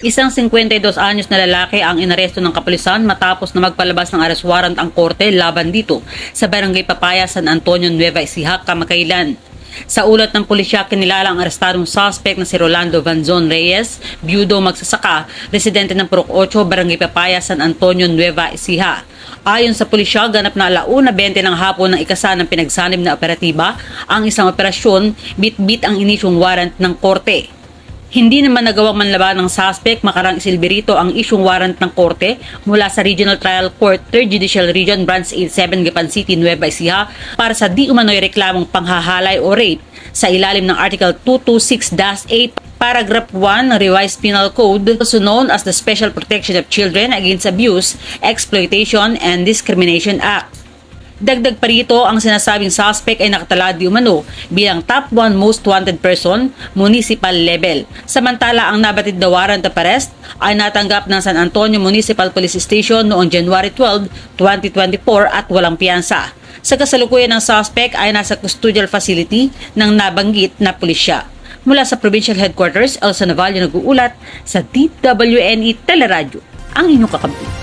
Isang 52 anyos na lalaki ang inaresto ng kapulisan matapos na magpalabas ng arrest warrant ang korte laban dito sa Barangay Papaya, San Antonio, Nueva Ecija, Kamakailan. Sa ulat ng pulisya, kinilala ang arestadong suspect na si Rolando Vanzon Reyes, byudo magsasaka, residente ng Purok 8, Barangay Papaya, San Antonio, Nueva Ecija. Ayon sa pulisya, ganap na alauna 20 ng hapon ng ikasa ng pinagsanib na operatiba, ang isang operasyon, bit-bit ang inisyong warrant ng korte. Hindi naman nagawang manlaban ng suspect makarang isilbirito ang isyong warrant ng korte mula sa Regional Trial Court 3rd Judicial Region Branch 87 Gapan City, Nueva Ecija para sa di umano'y reklamong panghahalay o rape sa ilalim ng Article 226-8 Paragraph 1 ng Revised Penal Code also known as the Special Protection of Children Against Abuse, Exploitation and Discrimination Act. Dagdag pa rito, ang sinasabing suspect ay nakatala di umano bilang top 1 most wanted person, municipal level. Samantala, ang nabatid na warrant of arrest ay natanggap ng San Antonio Municipal Police Station noong January 12, 2024 at walang piyansa. Sa kasalukuyan ng suspect ay nasa custodial facility ng nabanggit na pulisya. Mula sa provincial headquarters, Elsa Navallo nag-uulat sa DWNE Teleradyo, ang inyong kakampi.